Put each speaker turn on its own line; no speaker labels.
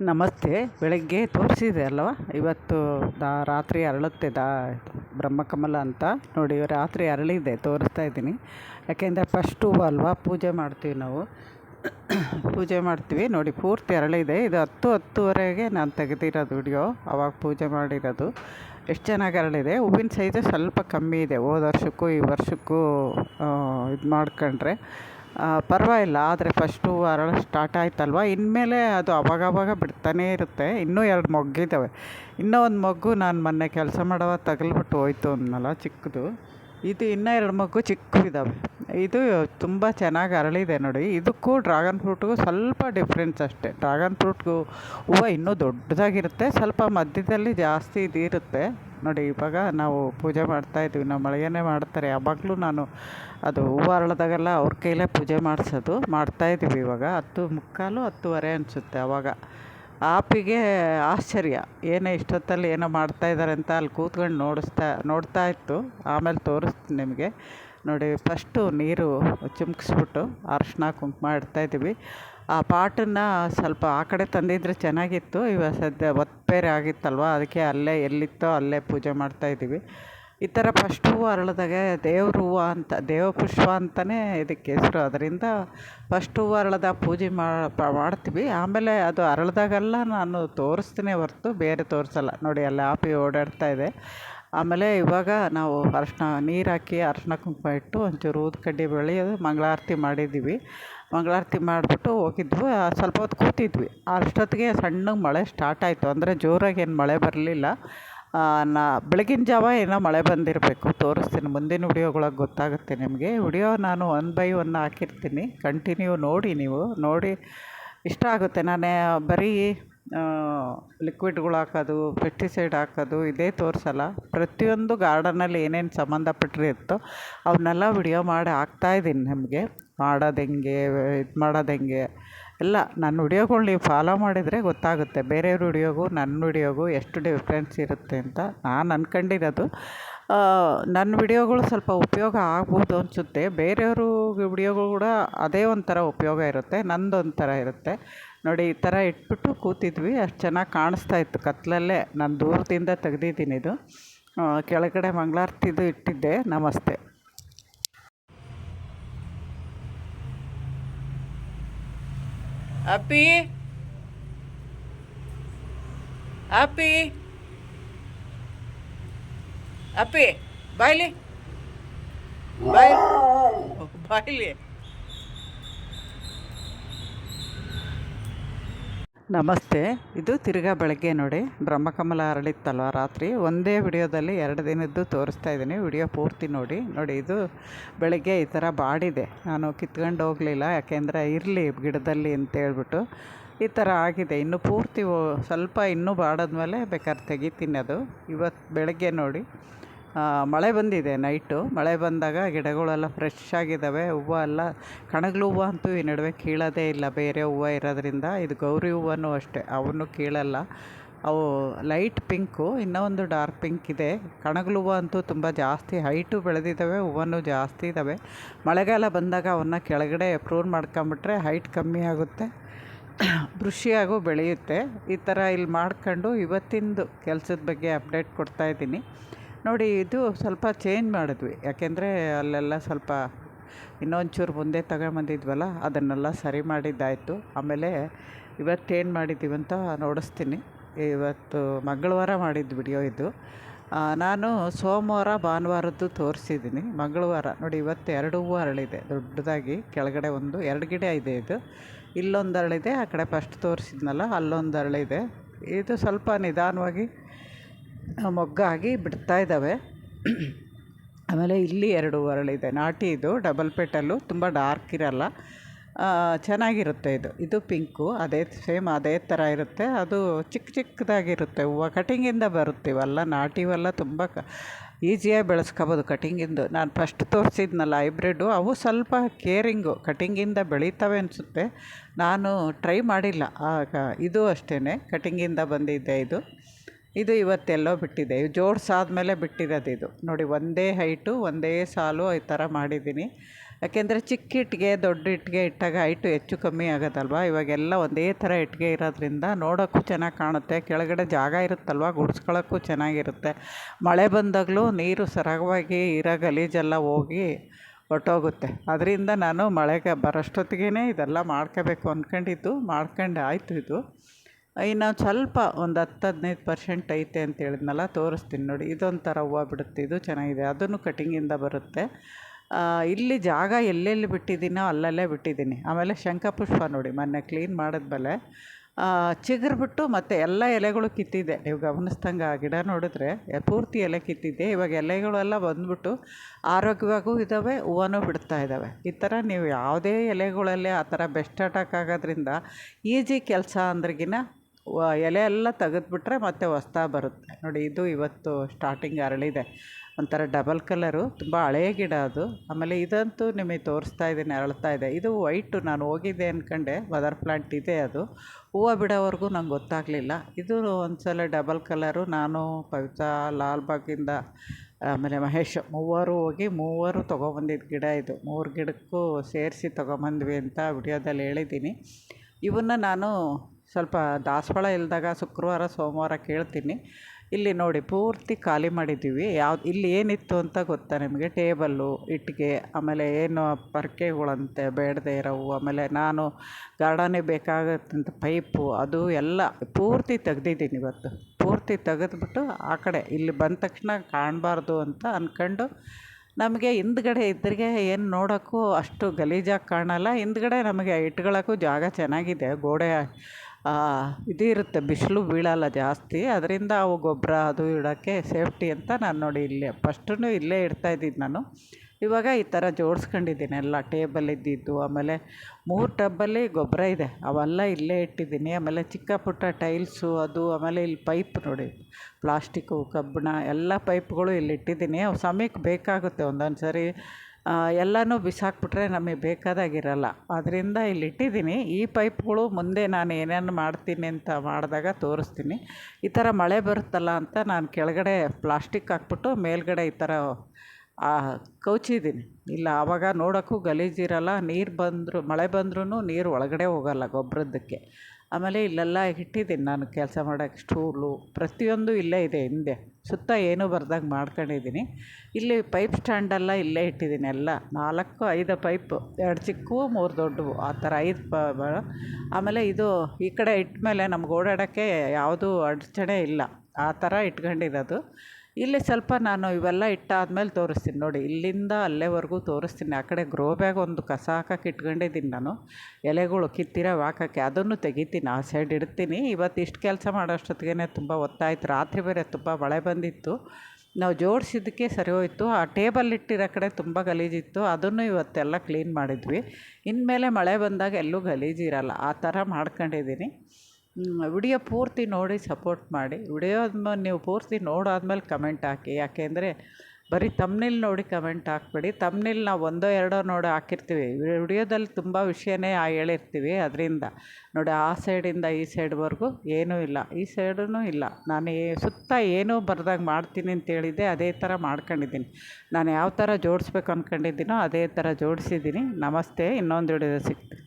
ನಮಸ್ತೆ. ಬೆಳಗ್ಗೆ ತೋರಿಸಿದೆ ಅಲ್ವ? ಇವತ್ತು ದಾ, ರಾತ್ರಿ ಅರಳುತ್ತೆ ದಾ ಬ್ರಹ್ಮಕಮಲ ಅಂತ. ನೋಡಿ, ರಾತ್ರಿ ಅರಳಿದೆ, ತೋರಿಸ್ತಾ ಇದ್ದೀನಿ. ಯಾಕೆಂದರೆ ಫಸ್ಟ್ ಹೂವು ಅಲ್ವಾ, ಪೂಜೆ ಮಾಡ್ತೀವಿ ನಾವು. ಪೂಜೆ ಮಾಡ್ತೀವಿ. ನೋಡಿ, ಪೂರ್ತಿ ಅರಳಿದೆ. ಇದು ಹತ್ತು, ಹತ್ತುವರೆಗೆ ನಾನು ತೆಗೆದಿರೋದು ವಿಡಿಯೋ ಅವಾಗ ಪೂಜೆ ಮಾಡಿರೋದು. ಎಷ್ಟು ಚೆನ್ನಾಗಿ ಅರಳಿದೆ. ಹೂವಿನ ಸೈಜು ಸ್ವಲ್ಪ ಕಮ್ಮಿ ಇದೆ. ಹೋದ ವರ್ಷಕ್ಕೂ, ಈ ವರ್ಷಕ್ಕೂ ಇದು ಮಾಡ್ಕೊಂಡ್ರೆ. ಪರವಾಗಿಲ್ಲ, ಆದರೆ ಫಸ್ಟು ವಾರ ಸ್ಟಾರ್ಟ್ ಆಯ್ತಲ್ವ? ಇನ್ಮೇಲೆ ಅದು ಅವಾಗವಾಗ ಬಿಡ್ತಾನೇ ಇರುತ್ತೆ. ಇನ್ನೂ ಎರಡು ಮೊಗ್ಗಿದ್ದಾವೆ. ಇನ್ನೂ ಒಂದು ಮೊಗ್ಗು ನಾನು ಮೊನ್ನೆ ಕೆಲಸ ಮಾಡೋವಾಗ ತಗಲ್ಬಿಟ್ಟು ಹೋಯ್ತು ಅಂದ್ನಲ್ಲ ಚಿಕ್ಕದು. ಇದು ಇನ್ನೂ ಎರಡು ಮೊಗ್ಗು ಚಿಕ್ಕವಿದ್ದಾವೆ ಇದು ತುಂಬ ಚೆನ್ನಾಗಿ ಅರಳಿದೆ ನೋಡಿ. ಇದಕ್ಕೂ ಡ್ರ್ಯಾಗನ್ ಫ್ರೂಟ್ಗೂ ಸ್ವಲ್ಪ ಡಿಫ್ರೆನ್ಸ್ ಅಷ್ಟೇ. ಡ್ರ್ಯಾಗನ್ ಫ್ರೂಟ್ಗೂ ಹೂವು ಇನ್ನೂ ದೊಡ್ಡದಾಗಿರುತ್ತೆ. ಸ್ವಲ್ಪ ಮಧ್ಯದಲ್ಲಿ ಜಾಸ್ತಿ ಇದಿರುತ್ತೆ. ನೋಡಿ, ಇವಾಗ ನಾವು ಪೂಜೆ ಮಾಡ್ತಾಯಿದ್ವಿ ನಮ್ಮ ಮಳೆಯೇ ಮಾಡ್ತಾರೆ. ಯಾವಾಗಲೂ ನಾನು ಅದು ಹೂವು ಅರಳಿದಾಗೆಲ್ಲ ಅವ್ರ ಕೈಲೇ ಪೂಜೆ ಮಾಡಿಸೋದು. ಮಾಡ್ತಾಯಿದ್ದೀವಿ ಇವಾಗ. ಹತ್ತು ಮುಕ್ಕಾಲು ಹತ್ತುವರೆ ಅನಿಸುತ್ತೆ ಅವಾಗ. ಆಪಿಗೆ ಆಶ್ಚರ್ಯ. ಏನೇ ಇಷ್ಟೊತ್ತಲ್ಲಿ ಏನೋ ಮಾಡ್ತಾಯಿದ್ದಾರೆ ಅಂತ ಅಲ್ಲಿ ಕೂತ್ಕೊಂಡು ನೋಡಿಸ್ತಾ, ನೋಡ್ತಾ ಇತ್ತು. ಆಮೇಲೆ ತೋರಿಸ್ತೀನಿ ನಿಮಗೆ. ನೋಡಿ, ಫಸ್ಟು ನೀರು ಚುಮ್ಕಿಸ್ಬಿಟ್ಟು ಅರಶಿನ ಕುಂಕುಮ ಇಡ್ತಾಯಿದ್ದೀವಿ ಆ ಪಾಟನ್ನು ಸ್ವಲ್ಪ ಆ ಕಡೆ ತಂದಿದ್ದರೆ ಚೆನ್ನಾಗಿತ್ತು. ಇವಾಗ ಸದ್ಯ ಒತ್ತೇರೆ ಆಗಿತ್ತಲ್ವ? ಅದಕ್ಕೆ ಅಲ್ಲೇ ಎಲ್ಲಿತ್ತೋ ಅಲ್ಲೇ ಪೂಜೆ ಮಾಡ್ತಾಯಿದ್ದೀವಿ ಈ ಥರ ಫಸ್ಟ್ ಹೂವು ಅರಳಿದಾಗೆ ದೇವ್ರ ಹೂವು ಅಂತ ದೇವ ಪುಷ್ಪ ಅಂತಲೇ ಇದಕ್ಕೆ ಹೆಸರು. ಅದರಿಂದ ಫಸ್ಟ್ ಹೂವು ಅರಳಿದಾಗ ಪೂಜೆ ಮಾಡ್ತೀವಿ. ಆಮೇಲೆ ಅದು ಅರಳಿದಾಗೆಲ್ಲ ನಾನು ತೋರಿಸ್ತೀನಿ ಹೊರ್ತು, ಬೇರೆ ತೋರಿಸಲ್ಲ. ನೋಡಿ, ಅಲ್ಲಿ ಆಪಿ ಓಡಾಡ್ತಾ ಇದೆ. ಆಮೇಲೆ ಇವಾಗ ನಾವು ಅರಶಿನ, ನೀರು ಹಾಕಿ ಅರಶಿನ ಕುಂಕುಮ ಇಟ್ಟು ಒಂಚೂರು ಊದ್ಕಡ್ಡಿ ಬೆಳೆಯೋದು ಮಂಗಳಾರತಿ ಮಾಡಿದ್ದೀವಿ. ಮಂಗಳಾರತಿ ಮಾಡಿಬಿಟ್ಟು ಹೋಗಿದ್ವು. ಸ್ವಲ್ಪ ಹೊತ್ತು ಕೂತಿದ್ವಿ. ಅಷ್ಟೊತ್ತಿಗೆ ಸಣ್ಣಗೆ ಮಳೆ ಸ್ಟಾರ್ಟ್ ಆಯಿತು. ಅಂದರೆ ಜೋರಾಗಿ ಏನು ಮಳೆ ಬರಲಿಲ್ಲ. ನಾ ಬೆಳಗಿನ ಜಾವ ಏನೋ ಮಳೆ ಬಂದಿರಬೇಕು. ತೋರಿಸ್ತೀನಿ. ಮುಂದಿನ ವಿಡಿಯೋಗಳಿಗೆ ಗೊತ್ತಾಗುತ್ತೆ ನಿಮಗೆ. ವಿಡಿಯೋ ನಾನು ಒನ್ ಬೈ ಒನ್ ಹಾಕಿರ್ತೀನಿ. ಕಂಟಿನ್ಯೂ ನೋಡಿ ನೀವು. ನೋಡಿ ಇಷ್ಟ ಆಗುತ್ತೆ. ನಾನು ಬರೀ ಲಿಕ್ವಿಡ್ಗಳು ಹಾಕೋದು ಪೆಸ್ಟಿಸೈಡ್ ಹಾಕೋದು, ಇದೇ ತೋರಿಸಲ್ಲ. ಪ್ರತಿಯೊಂದು ಗಾರ್ಡನಲ್ಲಿ ಏನೇನು ಸಂಬಂಧಪಟ್ಟಿರುತ್ತೋ ಅವನ್ನೆಲ್ಲ ವಿಡಿಯೋ ಮಾಡಿ ಹಾಕ್ತಾಯಿದ್ದೀನಿ ನಿಮಗೆ. ಮಾಡೋದು ಹೆಂಗೆ, ಇದು ಮಾಡೋದು ಹೆಂಗೆ? ಎಲ್ಲ ನನ್ನ ವಿಡಿಯೋಗಳು ನೀವು ಫಾಲೋ ಮಾಡಿದರೆ ಗೊತ್ತಾಗುತ್ತೆ. ಬೇರೆಯವ್ರ ವಿಡಿಯೋಗೂ ನನ್ನ ವಿಡಿಯೋಗೂ ಎಷ್ಟು ಡಿಫ್ರೆನ್ಸ್ ಇರುತ್ತೆ ಅಂತ ನಾನು ಅಂದ್ಕೊಂಡಿರೋದು ನನ್ನ ವಿಡಿಯೋಗಳು ಸ್ವಲ್ಪ ಉಪಯೋಗ ಆಗ್ಬೋದು ಅನಿಸುತ್ತೆ. ಬೇರೆಯವರು ವಿಡಿಯೋಗಳು ಕೂಡ ಅದೇ ಒಂಥರ ಉಪಯೋಗ ಇರುತ್ತೆ, ನಂದು ಒಂಥರ ಇರುತ್ತೆ. ನೋಡಿ, ಈ ಥರ ಇಟ್ಬಿಟ್ಟು ಕೂತಿದ್ವಿ. ಅಷ್ಟು ಚೆನ್ನಾಗಿ ಕಾಣಿಸ್ತಾ ಇತ್ತು. ಕತ್ತಲಲ್ಲೇ ನಾನು ದೂರದಿಂದ ತೆಗ್ದಿದ್ದೀನಿ ಇದು. ಕೆಳಗಡೆ ಮಂಗಳಾರ್ತಿದು ಇಟ್ಟಿದ್ದೆ. ನಮಸ್ತೆ. ಅಪ್ಪಿ ಅಪ್ಪಿ ಅಪ್ಪಿ ಬಾಯ್ಲಿ ಬಾಯ್ ಬಾಯ್ಲಿ ನಮಸ್ತೆ. ಇದು ತಿರ್ಗಾ ಬೆಳಗ್ಗೆ ನೋಡಿ. ಬ್ರಹ್ಮಕಮಲ ಅರಳಿತ್ತಲ್ವ ರಾತ್ರಿ? ಒಂದೇ ವಿಡಿಯೋದಲ್ಲಿ ಎರಡು ದಿನದ್ದು ತೋರಿಸ್ತಾ ಇದ್ದೀನಿ. ವಿಡಿಯೋ ಪೂರ್ತಿ ನೋಡಿ. ನೋಡಿ, ಇದು ಬೆಳಗ್ಗೆ ಈ ಥರ ಬಾಡಿದೆ. ನಾನು ಕಿತ್ಕೊಂಡು ಹೋಗಲಿಲ್ಲ. ಯಾಕೆಂದರೆ ಇರಲಿ ಗಿಡದಲ್ಲಿ ಅಂತೇಳ್ಬಿಟ್ಟು ಈ ಥರ ಆಗಿದೆ. ಇನ್ನು ಪೂರ್ತಿ ಸ್ವಲ್ಪ ಇನ್ನೂ ಬಾಡಿದ್ಮೇಲೆ ಬೇಕಾದ್ರೆ ತೆಗಿತೀನಿ ಅದು. ಇವತ್ತು ಬೆಳಗ್ಗೆ ನೋಡಿ. ಮಳೆ ಬಂದಿದೆ ನೈಟು. ಮಳೆ ಬಂದಾಗ ಗಿಡಗಳೆಲ್ಲ ಫ್ರೆಶ್ ಆಗಿದ್ದಾವೆ ಹೂವು ಎಲ್ಲ, ಕಣಗ್ಲು ಹೂವು ಅಂತೂ ಈ ನಡುವೆ ಕೀಳೋದೇ ಇಲ್ಲ. ಬೇರೆ ಹೂವು ಇರೋದ್ರಿಂದ ಇದು ಗೌರಿ ಹೂವನೂ ಅಷ್ಟೇ, ಅವನ್ನು ಕೀಳಲ್ಲ. ಅವು ಲೈಟ್ ಪಿಂಕು ಇನ್ನೂ ಒಂದು ಡಾರ್ಕ್ ಪಿಂಕ್ ಇದೆ. ಕಣಗ್ಲು ಹೂವು ಅಂತೂ ತುಂಬ ಜಾಸ್ತಿ ಹೈಟು ಬೆಳೆದಿದ್ದಾವೆ ಹೂವನ್ನು ಜಾಸ್ತಿ ಇದ್ದಾವೆ ಮಳೆಗಾಲ ಬಂದಾಗ ಅವನ್ನ ಕೆಳಗಡೆ ಪ್ರೂನ್ ಮಾಡ್ಕೊಂಬಿಟ್ರೆ ಹೈಟ್ ಕಮ್ಮಿ ಆಗುತ್ತೆ. ಬೃಷಿಯಾಗೂ ಬೆಳೆಯುತ್ತೆ. ಈ ಥರ ಇಲ್ಲಿ ಮಾಡ್ಕೊಂಡು ಇವತ್ತಿಂದು ಕೆಲಸದ ಬಗ್ಗೆ ಅಪ್ಡೇಟ್ ಕೊಡ್ತಾಯಿದ್ದೀನಿ ನೋಡಿ, ಇದು ಸ್ವಲ್ಪ ಚೇಂಜ್ ಮಾಡಿದ್ವಿ. ಯಾಕೆಂದರೆ ಅಲ್ಲೆಲ್ಲ ಸ್ವಲ್ಪ ಇನ್ನೊಂಚೂರು ಮುಂದೆ ತಗೊಂಬಂದಿದ್ವಲ್ಲ, ಅದನ್ನೆಲ್ಲ ಸರಿ ಮಾಡಿದ್ದಾಯಿತು. ಆಮೇಲೆ ಇವತ್ತೇನು ಮಾಡಿದ್ದೀವಿ ಅಂತ ನೋಡಿಸ್ತೀನಿ. ಇವತ್ತು ಮಂಗಳವಾರ ಮಾಡಿದ್ದು ವಿಡಿಯೋ ಇದು. ನಾನು ಸೋಮವಾರ, ಭಾನುವಾರದ್ದು ತೋರಿಸಿದ್ದೀನಿ. ಮಂಗಳವಾರ, ನೋಡಿ, ಇವತ್ತು ಎರಡು ಹೂವು ಅರಳಿದೆ. ದೊಡ್ಡದಾಗಿ, ಕೆಳಗಡೆ ಒಂದು, ಎರಡು ಗಿಡ ಇದೆ ಇದು. ಇಲ್ಲೊಂದು ಅರಳಿದೆ, ಆ ಕಡೆ ಫಸ್ಟ್ ತೋರಿಸಿದ್ನಲ್ಲ, ಅಲ್ಲೊಂದು ಅರಳಿದೆ. ಇದು ಸ್ವಲ್ಪ ನಿಧಾನವಾಗಿ ಮೊಗ್ಗಾಗಿ ಬಿಡ್ತಾ ಇದ್ದಾವೆ. ಆಮೇಲೆ ಇಲ್ಲಿ ಎರಡು ಅರಳಿದೆ ನಾಟಿ ಇದು, ಡಬಲ್ ಪೆಟಲ್ಲು, ತುಂಬ ಡಾರ್ಕ್ ಇರಲ್ಲ. ಚೆನ್ನಾಗಿರುತ್ತೆ ಇದು. ಇದು ಪಿಂಕು, ಅದೇ ಸೇಮ್ ಅದೇ ಥರ ಇರುತ್ತೆ. ಅದು ಚಿಕ್ಕ ಚಿಕ್ಕದಾಗಿರುತ್ತೆ. ಹೂವು ಕಟಿಂಗಿಂದ ಬರುತ್ತೀವಲ್ಲ ನಾಟಿವೆಲ್ಲ ತುಂಬ ಕ, ಈಸಿಯಾಗಿ ಬೆಳೆಸ್ಕೋಬೋದು ಕಟಿಂಗಿಂದು. ನಾನು ಫಸ್ಟ್ ತೋರಿಸಿದ್ನಲ್ಲ ಹೈಬ್ರಿಡ್ಡು ಅವು ಸ್ವಲ್ಪ ಕೇರಿಂಗು, ಕಟಿಂಗಿಂದ ಬೆಳೀತವೆ ಅನಿಸುತ್ತೆ. ನಾನು ಟ್ರೈ ಮಾಡಿಲ್ಲ. ಆಗ ಇದು ಅಷ್ಟೇ ಕಟಿಂಗಿಂದ ಬಂದಿದ್ದೆ ಇದು. ಇದು ಇವತ್ತೆಲ್ಲೋ ಬಿಟ್ಟಿದೆ. ಜೋಡ್ಸಾದ್ಮೇಲೆ ಬಿಟ್ಟಿರೋದು ಇದು. ನೋಡಿ, ಒಂದೇ ಹೈಟು, ಒಂದೇ ಸಾಲು ಈ ಥರ ಮಾಡಿದ್ದೀನಿ. ಯಾಕೆಂದರೆ ಚಿಕ್ಕ ಇಟ್ಟಿಗೆ ದೊಡ್ಡ ಇಟ್ಟಿಗೆ ಇಟ್ಟಾಗ ಹೈಟು ಹೆಚ್ಚು ಕಮ್ಮಿ ಆಗೋದಲ್ವ? ಇವಾಗೆಲ್ಲ ಒಂದೇ ಥರ ಇಟ್ಟಿಗೆ ಇರೋದ್ರಿಂದ ನೋಡೋಕ್ಕೂ ಚೆನ್ನಾಗಿ ಕಾಣುತ್ತೆ. ಕೆಳಗಡೆ ಜಾಗ ಇರುತ್ತಲ್ವ? ಗುಡಿಸ್ಕೊಳ್ಳೋಕ್ಕೂ ಚೆನ್ನಾಗಿರುತ್ತೆ. ಮಳೆ ಬಂದಾಗಲೂ ನೀರು ಸರಾಗವಾಗಿ ಇರೋ ಗಲೀಜೆಲ್ಲ ಹೋಗಿ ಹೊರ್ಟೋಗುತ್ತೆ ಅದರಿಂದ ನಾನು ಮಳೆಗೆ ಬರೋಷ್ಟೊತ್ತಿಗೆ ಇದೆಲ್ಲ ಮಾಡ್ಕೋಬೇಕು ಅಂದ್ಕೊಂಡಿದ್ದು ಮಾಡ್ಕೊಂಡು ಆಯಿತು ಇದು. ಇನ್ನು ಸ್ವಲ್ಪ ಒಂದು ಹತ್ತು ಹದಿನೈದು ಪರ್ಸೆಂಟ್ ಐತೆ ಅಂತ ಹೇಳಿದ್ನಲ್ಲ, ತೋರಿಸ್ತೀನಿ ನೋಡಿ. ಇದೊಂಥರ ಹೂವು ಬಿಡುತ್ತೆ, ಇದು ಚೆನ್ನಾಗಿದೆ. ಅದನ್ನು ಕಟಿಂಗಿಂದ ಬರುತ್ತೆ. ಇಲ್ಲಿ ಜಾಗ ಎಲ್ಲೆಲ್ಲಿ ಬಿಟ್ಟಿದ್ದೀನೋ ಅಲ್ಲಲ್ಲೇ ಬಿಟ್ಟಿದ್ದೀನಿ. ಆಮೇಲೆ ಶಂಖಪುಷ್ಪ ನೋಡಿ, ಮೊನ್ನೆ ಕ್ಲೀನ್ ಮಾಡಿದ್ಮೇಲೆ ಚಿಗುರ್ಬಿಟ್ಟು ಮತ್ತು ಎಲ್ಲ ಎಲೆಗಳು ಕಿತ್ತಿದೆ. ನೀವು ಗಮನಿಸ್ದಂಗೆ ಆ ಗಿಡ ನೋಡಿದ್ರೆ ಪೂರ್ತಿ ಎಲೆ ಕಿತ್ತಿದೆ. ಇವಾಗ ಎಲೆಗಳೆಲ್ಲ ಬಂದ್ಬಿಟ್ಟು ಆರೋಗ್ಯವಾಗೂ ಇದ್ದಾವೆ ಹೂವನೂ ಬಿಡ್ತಾ ಇದ್ದಾವೆ ಈ ಥರ ನೀವು ಯಾವುದೇ ಎಲೆಗಳಲ್ಲೇ ಆ ಥರ ಬೆಸ್ಟ್ ಅಟ್ಯಾಕ್ ಆಗೋದ್ರಿಂದ ಈಜಿ ಕೆಲಸ ಅಂದ್ರಗಿನ ಎಲೆ ಎಲ್ಲ ತೆಗೆದ್ಬಿಟ್ರೆ ಮತ್ತೆ ಹೊಸ್ದಾಗಿ ಬರುತ್ತೆ. ನೋಡಿ, ಇದು ಇವತ್ತು ಸ್ಟಾರ್ಟಿಂಗ್ ಅರಳಿದೆ. ಒಂಥರ ಡಬಲ್ ಕಲರು ತುಂಬ ಹಳೆಯ ಗಿಡ ಅದು. ಆಮೇಲೆ ಇದಂತೂ ನಿಮಗೆ ತೋರಿಸ್ತಾ ಇದ್ದೀನಿ, ಅರಳ್ತಾ ಇದೆ. ಇದು ವೈಟು ನಾನು ಹೋಗಿದ್ದೆ ಅಂದ್ಕೊಂಡೆ ಮದರ್ ಪ್ಲ್ಯಾಂಟ್ ಇದೆ ಅದು. ಹೂವು ಬಿಡೋವರೆಗೂ ನಂಗೆ ಗೊತ್ತಾಗಲಿಲ್ಲ. ಇದು ಒಂದು ಸಲ ಡಬಲ್ ಕಲರು ನಾನು ಪವಿತ್ರ ಲಾಲ್ಬಾಗಿಂದ ಆಮೇಲೆ ಮಹೇಶ್, ಮೂವರು ಹೋಗಿ ಮೂವರು ತೊಗೊಬಂದಿದ್ದು ಗಿಡ ಇದು. ಮೂರು ಗಿಡಕ್ಕೂ ಸೇರಿಸಿ ತೊಗೊಬಂದ್ವಿ ಅಂತ ವಿಡಿಯೋದಲ್ಲಿ ಹೇಳಿದ್ದೀನಿ. ಇವನ್ನ ನಾನು ಸ್ವಲ್ಪ ದಾಸವಾಳ ಇಲ್ಲದಾಗ ಶುಕ್ರವಾರ, ಸೋಮವಾರ ಕೇಳ್ತೀನಿ. ಇಲ್ಲಿ ನೋಡಿ, ಪೂರ್ತಿ ಖಾಲಿ ಮಾಡಿದ್ದೀವಿ. ಯಾವ್ದು, ಇಲ್ಲಿ ಏನಿತ್ತು ಅಂತ ಗೊತ್ತಾ ನಿಮಗೆ? ಟೇಬಲ್ಲು, ಇಟ್ಟಿಗೆ, ಆಮೇಲೆ ಏನು ಪರ್ಕೆಗಳಂತೆ, ಬೇಡದೇ ಇರೋವು, ಆಮೇಲೆ ನಾನು ಗಾರ್ಡನಿಗೆ ಬೇಕಾಗತ್ತಂತ ಪೈಪು, ಅದು ಎಲ್ಲ ಪೂರ್ತಿ ತೆಗ್ದಿದ್ದೀನಿ ಇವತ್ತು. ಪೂರ್ತಿ ತೆಗೆದ್ಬಿಟ್ಟು ಆ ಕಡೆ, ಇಲ್ಲಿ ಬಂದ ತಕ್ಷಣ ಕಾಣಬಾರ್ದು ಅಂತ ಅಂದ್ಕೊಂಡು ನಮಗೆ ಹಿಂದ್ಗಡೆ ಇದ್ರಿಗೆ ಏನು ನೋಡೋಕ್ಕೂ ಅಷ್ಟು ಗಲೀಜಾಗಿ ಕಾಣಲ್ಲ. ಹಿಂದ್ಗಡೆ ನಮಗೆ ಇಟ್ಕೊಳ್ಳೋಕ್ಕೂ ಜಾಗ ಚೆನ್ನಾಗಿದೆ, ಗೋಡೆ ಇದು ಇರುತ್ತೆ. ಬಿಸಿಲು ಬೀಳಲ್ಲ ಜಾಸ್ತಿ. ಅದರಿಂದ ಅವು ಗೊಬ್ಬರ ಅದು ಇಡೋಕ್ಕೆ ಸೇಫ್ಟಿ ಅಂತ ನಾನು ನೋಡಿ ಇಲ್ಲೇ ಫಸ್ಟೂ ಇಲ್ಲೇ ಇಡ್ತಾಯಿದ್ದಿದ್ದು ನಾನು. ಇವಾಗ ಈ ಥರ ಜೋಡಿಸ್ಕೊಂಡಿದ್ದೀನಿ. ಎಲ್ಲ ಟೇಬಲ್ ಇದ್ದಿದ್ದು, ಆಮೇಲೆ ಮೂರು ಟಬ್ಬಲ್ಲಿ ಗೊಬ್ಬರ ಇದೆ. ಅವೆಲ್ಲ ಇಲ್ಲೇ ಇಟ್ಟಿದ್ದೀನಿ. ಆಮೇಲೆ ಚಿಕ್ಕ ಪುಟ್ಟ ಟೈಲ್ಸು, ಅದು, ಆಮೇಲೆ ಇಲ್ಲಿ ಪೈಪ್ ನೋಡಿ. ಪ್ಲಾಸ್ಟಿಕ್ಕು ಕಬ್ಬಿಣ, ಎಲ್ಲ ಪೈಪ್ಗಳು ಇಲ್ಲಿ ಇಟ್ಟಿದ್ದೀನಿ. ಅವು ಸಮಯಕ್ಕೆ ಬೇಕಾಗುತ್ತೆ ಒಂದೊಂದು ಸರಿ ಎಲ್ಲನೂ ಬಿಸಾಕ್ಬಿಟ್ರೆ ನಮಗೆ ಬೇಕಾದಾಗಿರಲ್ಲ. ಅದರಿಂದ ಇಲ್ಲಿ ಇಟ್ಟಿದ್ದೀನಿ ಈ ಪೈಪ್ಗಳು ಮುಂದೆ ನಾನು ಏನೇನು ಮಾಡ್ತೀನಿ ಅಂತ ಮಾಡಿದಾಗ ತೋರಿಸ್ತೀನಿ. ಈ ಥರ ಮಳೆ ಬರುತ್ತಲ್ಲ ಅಂತ ನಾನು ಕೆಳಗಡೆ ಪ್ಲಾಸ್ಟಿಕ್ ಹಾಕ್ಬಿಟ್ಟು ಮೇಲ್ಗಡೆ ಈ ಥರ ಕೌಚಿದ್ದೀನಿ. ಇಲ್ಲ, ಆವಾಗ ನೋಡೋಕ್ಕೂ ಗಲೀಜಿರಲ್ಲ ನೀರು ಬಂದರೂ, ಮಳೆ ಬಂದ್ರೂ ನೀರು ಒಳಗಡೆ ಹೋಗಲ್ಲ ಗೊಬ್ಬರದ್ದಕ್ಕೆ. ಆಮೇಲೆ ಇಲ್ಲೆಲ್ಲ ಇಟ್ಟಿದ್ದೀನಿ ನಾನು ಕೆಲಸ ಮಾಡೋಕ್ಕೆ ಸ್ಟೂಲು. ಪ್ರತಿಯೊಂದು ಇಲ್ಲೇ ಇದೆ ಹಿಂದೆ. ಸುತ್ತ ಏನೂ ಬರ್ದಂಗೆ ಮಾಡ್ಕೊಂಡಿದ್ದೀನಿ. ಇಲ್ಲಿ ಪೈಪ್ ಸ್ಟ್ಯಾಂಡೆಲ್ಲ ಇಲ್ಲೇ ಇಟ್ಟಿದ್ದೀನಿ ಎಲ್ಲ. ನಾಲ್ಕು, ಐದು ಪೈಪ್, ಎರಡು ಚಿಕ್ಕವು ಮೂರು ದೊಡ್ಡವು. ಆ ಥರ ಐದು ಪ ಆಮೇಲೆ ಇದು ಈ ಕಡೆ ಇಟ್ಟ ಮೇಲೆ ನಮ್ಗೆ ಓಡಾಡೋಕ್ಕೆ ಯಾವುದೂ ಅಡಚಣೆ ಇಲ್ಲ. ಆ ಥರ ಇಟ್ಕೊಂಡಿರೋದು. ಇಲ್ಲಿ ಸ್ವಲ್ಪ ನಾನು ಇವೆಲ್ಲ ಇಟ್ಟಾದ್ಮೇಲೆ ತೋರಿಸ್ತೀನಿ ನೋಡಿ, ಇಲ್ಲಿಂದ ಅಲ್ಲೇವರೆಗೂ ತೋರಿಸ್ತೀನಿ. ಆ ಕಡೆ ಗ್ರೋ ಬ್ಯಾಗ್ ಒಂದು ಕಸ ಹಾಕಕ್ಕೆ ಇಟ್ಕೊಂಡಿದ್ದೀನಿ ನಾನು, ಎಲೆಗಳು ಕಿತ್ತಿರೋ ಹಾಕೋಕ್ಕೆ. ಅದನ್ನು ತೆಗಿತೀನಿ, ಆ ಸೈಡ್ ಇಡ್ತೀನಿ. ಇವತ್ತು ಇಷ್ಟು ಕೆಲಸ ಮಾಡೋಷ್ಟೊತ್ತಿಗೆ ತುಂಬ ಹೊತ್ತಾಯ್ತು, ರಾತ್ರಿ ಬೇರೆ ತುಂಬ ಮಳೆ ಬಂದಿತ್ತು. ನಾವು ಜೋಡಿಸಿದ್ದಕ್ಕೆ ಸರಿ ಹೋಯಿತು. ಆ ಟೇಬಲ್ ಇಟ್ಟಿರೋ ಕಡೆ ತುಂಬ ಗಲೀಜಿತ್ತು. ಅದನ್ನು ಇವತ್ತೆಲ್ಲ ಕ್ಲೀನ್ ಮಾಡಿದ್ವಿ. ಇನ್ಮೇಲೆ ಮಳೆ ಬಂದಾಗ ಎಲ್ಲೂ ಗಲೀಜಿರಲ್ಲ ಆ ಥರ ಮಾಡ್ಕೊಂಡಿದ್ದೀನಿ. ವಿಡಿಯೋ ಪೂರ್ತಿ ನೋಡಿ ಸಪೋರ್ಟ್ ಮಾಡಿ. ವಿಡಿಯೋ ನೀವು ಪೂರ್ತಿ ನೋಡಾದ್ಮೇಲೆ ಕಮೆಂಟ್ ಹಾಕಿ. ಯಾಕೆಂದರೆ ಬರೀ ತಮ್ನಿಲ್ ನೋಡಿ ಕಮೆಂಟ್ ಹಾಕ್ಬೇಡಿ. ತಮ್ನಿಲ್ ನಾವು ಒಂದೋ ಎರಡೋ ನೋಡಿ ಹಾಕಿರ್ತೀವಿ. ವಿಡಿಯೋದಲ್ಲಿ ತುಂಬ ವಿಷಯನೇ ಹೇಳಿರ್ತೀವಿ. ಅದರಿಂದ ನೋಡಿ ಆ ಸೈಡಿಂದ ಈ ಸೈಡ್ವರೆಗೂ ಏನೂ ಇಲ್ಲ. ಈ ಸೈಡೂ ಇಲ್ಲ. ನಾನು ಸುತ್ತ ಏನೂ ಬರ್ದಾಗ ಮಾಡ್ತೀನಿ ಅಂತ ಹೇಳಿದ್ದೆ, ಅದೇ ಥರ ಮಾಡ್ಕೊಂಡಿದ್ದೀನಿ. ನಾನು ಯಾವ ಥರ ಜೋಡಿಸ್ಬೇಕು ಅಂದ್ಕೊಂಡಿದ್ದೀನೋ ಅದೇ ಥರ ಜೋಡಿಸಿದ್ದೀನಿ. ನಮಸ್ತೆ. ಇನ್ನೊಂದು ವಿಡಿಯೋ ಸಿಗ್ತೀನಿ.